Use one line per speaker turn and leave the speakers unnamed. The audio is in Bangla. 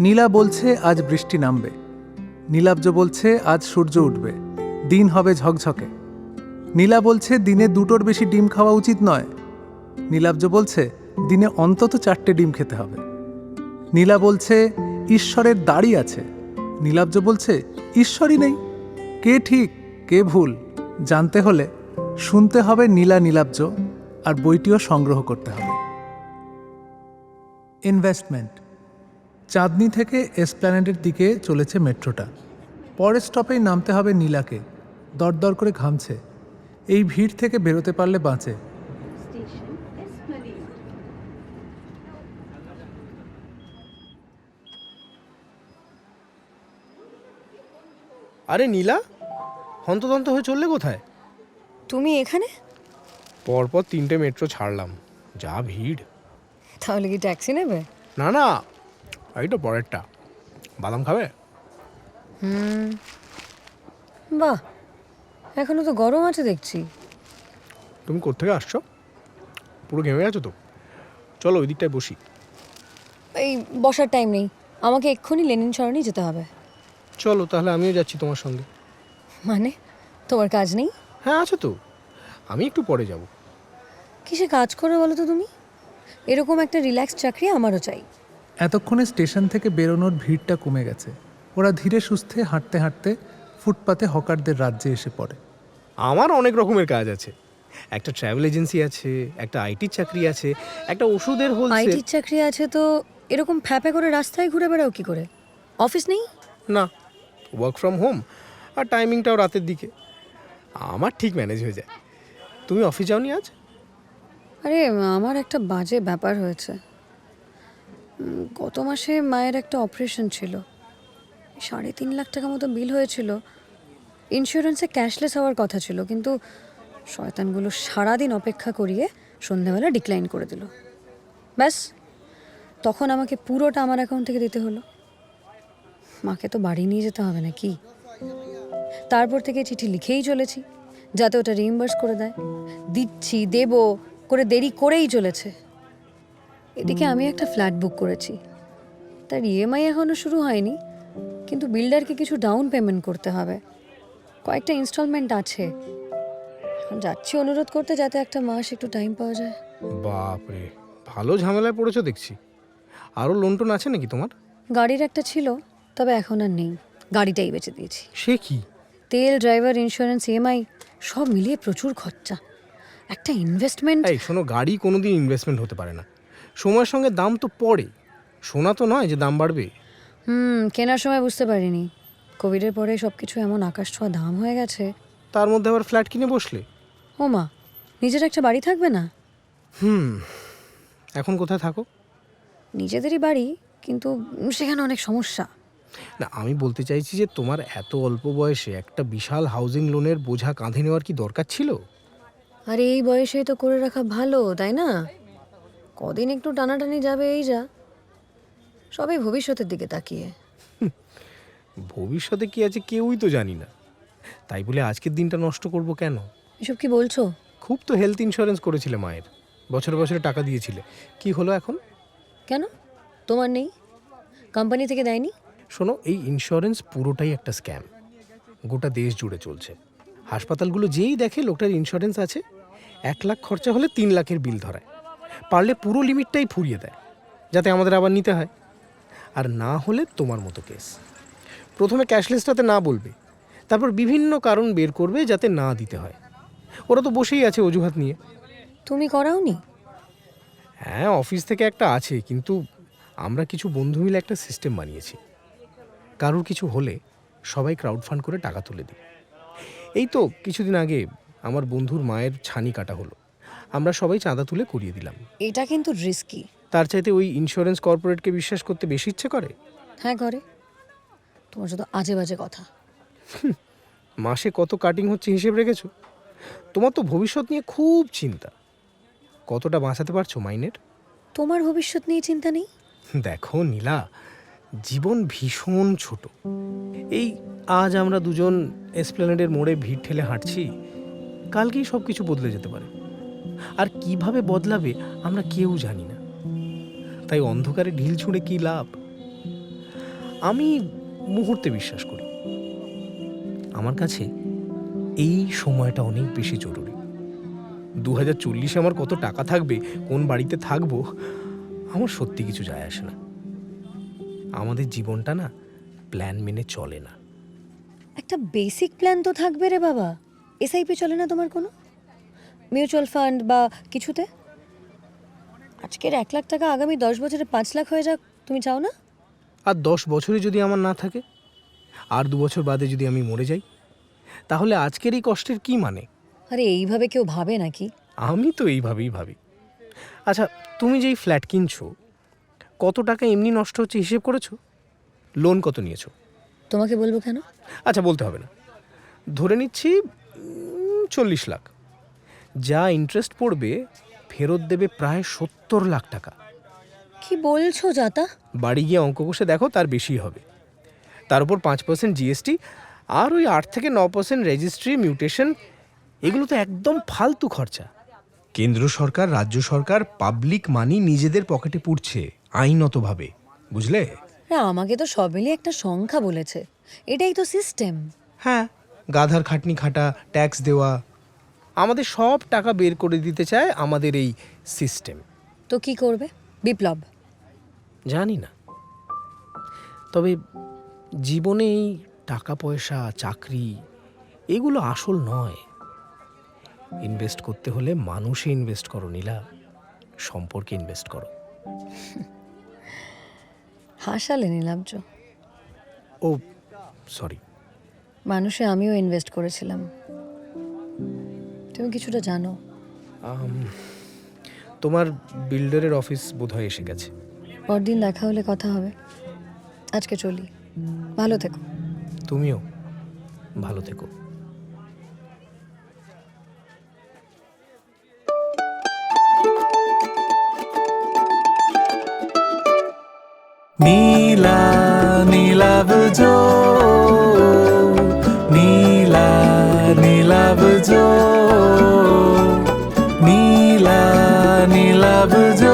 নীলা বলছে, আজ বৃষ্টি নামবে। নীলাব্জ বলছে, আজ সূর্য উঠবে। দিন হবে ঝকঝকে। নীলা বলছে, দিনে দুটোর বেশি ডিম খাওয়া উচিত নয়। নীলাব্জ বলছে, দিনে অন্তত চারটে ডিম খেতে হবে। নীলা বলছে, ঈশ্বরের দাড়ি আছে। নীলাব্জ বলছে, ঈশ্বরই নেই। কে ঠিক, কে ভুল, জানতে হলে শুনতে হবে নীলা নীলাব্জ, আর বইটিও সংগ্রহ করতে হবে। ইনভেস্টমেন্ট চাঁদনি থেকে এসপ্ল্যানেডের দিকে চলেছে মেট্রোটা। পরের স্টপেই নামতে হবে নীলাকে। দরদর করে ঘামছে। এই ভিড় থেকে বেরোতে পারলে বাঁচে।
আরে নীলা হন্তদন্ত হয়ে চললে কোথায়?
তুমি এখানে?
পরপর তিনটে মেট্রো ছাড়লাম। যা ভিড়।
তাহলে কি ট্যাক্সি নেবে?
না না এই তো পরেরটা। বাদাম খাবে?
বাহ এখনও তো গরম আছে দেখছি।
তুমি কোত্থেকে আসছো? পুরো ঘেমে গেছো তো? চলো ওই দিকটায় বসি।
এই বসার টাইম নেই। আমাকে এক্ষুনি লেনিন সরণি যেতে হবে।
চলো তাহলে আমিও যাচ্ছি তোমার সঙ্গে।
মানে? তোমার কাজ নেই?
হ্যাঁ আছে তো। আমি একটু পরে যাব।
কিসে কাজ করে বলো তো তুমি? এরকম একটা রিল্যাক্স চাকরি আমারও চাই।
এতক্ষণে স্টেশন থেকে বেরোনোর ভিড়টা কমে গেছে। ওরা ধীরে সুস্থে হাঁটতে হাঁটতে ফুটপাতে হকারদের রাজ্যে এসে পড়ে।
আমার অনেক রকমের কাজ আছে। একটা ট্রাভেল এজেন্সি আছে একটা আইটির চাকরি আছে একটা ওষুধের হোলসেল।
আইটির চাকরি আছে তো এরকম ফ্যাপে করে রাস্তায় ঘুরে বেড়াও কি করে? অফিস নেই?
না ওয়ার্ক ফ্রম হোম আর টাইমিংটাও রাতের দিকে। আমার ঠিক ম্যানেজ হয়ে যায়। তুমি অফিস যাওনি আজ?
আরে আমার একটা বাজে ব্যাপার হয়েছে। গত মাসে মায়ের একটা অপারেশন ছিল। সাড়ে তিন লাখ টাকা মতো বিল হয়েছিল। ইন্স্যুরেন্সে ক্যাশলেস হওয়ার কথা ছিল, কিন্তু শয়তানগুলো সারাদিন অপেক্ষা করিয়ে সন্ধ্যাবেলা ডিক্লাইন করে দিল। ব্যাস, তখন আমাকে পুরোটা আমার অ্যাকাউন্ট থেকে দিতে হলো। মাকে তো বাড়ি নিয়ে যেতে হবে নাকি? তারপর থেকে চিঠি লিখেই চলেছি, যাতে ওটা রিইম্বার্স করে দেয়। দিচ্ছি, দেব, করে দেরি করেই চলেছে। এদিকে আমি একটা ফ্ল্যাট বুক করেছি। তার ইএমআই এখনও শুরু হয়নি কিন্তু বিল্ডারকে কিছু ডাউন পেমেন্ট করতে হবে। কয়েকটা ইনস্টলমেন্ট আছে। যাচ্ছি অনুরোধ করতে যাতে একটা মাস একটু টাইম পাওয়া যায়।
বাপরে ভালো ঝামেলায় পড়েছো দেখছি। আরও লোন টোন আছে নাকি তোমার?
গাড়ির একটা ছিল তবে এখন আর নেই। গাড়িটাই বেচে দিয়েছি।
সে কি?
তেল ড্রাইভার ইন্স্যুরেন্স ইএমআই সব মিলিয়ে প্রচুর খরচা। একটা ইনভেস্টমেন্ট
এই শোনো গাড়ি কোনোদিন ইনভেস্টমেন্ট হতে পারে না। সময়ের সঙ্গে দাম তো পড়ে। শোনা তো নয় যে দাম বাড়বে।
হুম কেনার সময় বুঝতে পারিনি। কোভিডের পরে সব কিছু এমন আকাশ ছোঁয়া দাম হয়ে গেছে।
তার মধ্যে আবার ফ্ল্যাট কিনে বসলে?
ও মা নিজের একটা বাড়ি থাকবে না?
হুম এখন কোথায় থাকো?
নিজেদেরই বাড়ি কিন্তু সেখানে অনেক সমস্যা।
না আমি বলতে চাইছি যে তোমার এত অল্প বয়সে একটা বিশাল হাউজিং লোনের বোঝা কাঁধে নেওয়ার কি দরকার ছিল?
আর এই বয়সে তো করে রাখা ভালো তাই না? কদিন একটু টানাটানি যাবে এই যা। সবই ভবিষ্যতের দিকে তাকিয়ে।
ভবিষ্যতে কি আছে কেউই তো জানি না। তাই বলে আজকের দিনটা নষ্ট করব কেন?
এসব কি বলছো?
খুব তো হেলথ ইন্স্যুরেন্স করেছিলে মায়ের। বছরে বছরে টাকা দিয়েছিলে। কি হলো এখন?
কেন? তোমার নেই? কোম্পানি থেকে দেয়নি?
শোনো এই ইন্স্যুরেন্স পুরোটাই একটা স্ক্যাম গোটা দেশ জুড়ে চলছে। হাসপাতালগুলো যেই দেখে লোকটার ইন্স্যুরেন্স আছে এক লাখ খরচা হলে তিন লাখের বিল ধরায়। পারলে পুরো লিমিটটাই ফুরিয়ে দেয় যাতে আমাদের আবার নিতে হয়। আর না হলে তোমার মতো কেস প্রথমে ক্যাশলেসটাতে না বলবে তারপর বিভিন্ন কারণ বের করবে যাতে না দিতে হয়। ওরা তো বসেই আছে অজুহাত নিয়ে।
তুমি করাওনি?
হ্যাঁ অফিস থেকে একটা আছে কিন্তু আমরা কিছু বন্ধু মিলে একটা সিস্টেম বানিয়েছি। কারোর কিছু হলে সবাই ক্রাউড ফান্ড করে টাকা তুলে দিই এই তো কিছুদিন আগে আমার বন্ধুর মায়ের ছানি কাটা হলো। আমরা সবাই চাঁদা তুলে করিয়ে দিলাম।
এটা কিন্তু রিস্কি
তার চাইতে ওই ইন্স্যুরেন্স কর্পোরেটকে বিশ্বাস করতে বেশি ইচ্ছে করে?
হ্যাঁ করে তোমার শুধু আজে বাজে কথা
মাসে কত কাটিং হচ্ছে হিসেব রেখেছো? তোমার তো ভবিষ্যৎ নিয়ে খুব চিন্তা। কতটা বাঁচাতে পারছ মাইনের?
তোমার ভবিষ্যৎ নিয়ে চিন্তা নেই?
দেখো নীলা জীবন ভীষণ ছোট। এই আজ আমরা দুজন এসপ্লেনেডের মোড়ে ভিড় ঠেলে হাঁটছি কালকেই সব কিছু বদলে যেতে পারে। আর কীভাবে বদলাবে আমরা কেউ জানি না। তাই অন্ধকারে ঢিল ছুঁড়ে কি লাভ? আমি মুহূর্তে বিশ্বাস করি। আমার কাছে এই সময়টা অনেক বেশি জরুরি। দু হাজার চল্লিশে আমার কত টাকা থাকবে, কোন বাড়িতে থাকব, আমার সত্যি কিছু যায় আসে না। আমাদের জীবনটা না প্ল্যান মেনে চলে না।
একটা বেসিক প্ল্যান তো থাকবে রে বাবা। এসআইপি চলে না তোমার কোনো? মিউচুয়াল ফান্ড বা কিছুতে? আজকের এক লাখ টাকা আগামী দশ বছরে পাঁচ লাখ হয়ে যাক তুমি চাও না?
আর দশ বছরে যদি আমার না থাকে আর দু বছর বাদে যদি আমি মরে যাই তাহলে আজকের এই কষ্টের কি মানে?
আরে এইভাবে কেউ ভাবে নাকি?
আমি তো এইভাবেই ভাবি। আচ্ছা তুমি যেই ফ্ল্যাট কিনছো কত টাকা এমনি নষ্ট হচ্ছে হিসেব করেছ? লোন কত নিয়েছো?
তোমাকে বলব কেন?
আচ্ছা বলতে হবে না। ধরে নিচ্ছি চল্লিশ লাখ। যা ইন্টারেস্ট পড়বে ফেরত দেবে প্রায় সত্তর লাখ টাকা।
কি বলছো যাতা
বাড়ি গিয়ে অঙ্ক কষে দেখো তার বেশি হবে। তার উপর পাঁচ পার্সেন্ট জিএসটি আর ওই আট থেকে ন পার্সেন্ট রেজিস্ট্রি মিউটেশন এগুলো তো একদম ফালতু খরচা। কেন্দ্র সরকার রাজ্য সরকার পাবলিক মানি নিজেদের পকেটে পুড়ছে আইনতভাবে। বুঝলে?
না আমাকে তো সব মিলিয়ে একটা সংখ্যা বলেছে। এটাই তো সিস্টেম
হ্যাঁ গাধার খাটনি খাটা ট্যাক্স দেওয়া আমাদের সব টাকা বের করে দিতে চায় আমাদের এই সিস্টেম।
তো কি করবে? বিপ্লব।
জানি না। তবে জীবনে এই টাকা পয়সা চাকরি এগুলো আসল নয়। ইনভেস্ট করতে হলে মানুষে ইনভেস্ট করো নীলা। সম্পর্কে ইনভেস্ট করো।
হাসালে নীলাব্জ।
ও সরি।
মানুষে আমিও ইনভেস্ট করেছিলাম। তুমি কিছুটা জানো।
তোমার বিল্ডারের অফিস বোধহয় এসে গেছে।
পরদিন দেখা হলে কথা হবে। আজকে চলি। ভালো থেকো।
তুমিও ভালো থেকো।
নীলা নীলা বুঝো নীলা নীলা জো। 不走。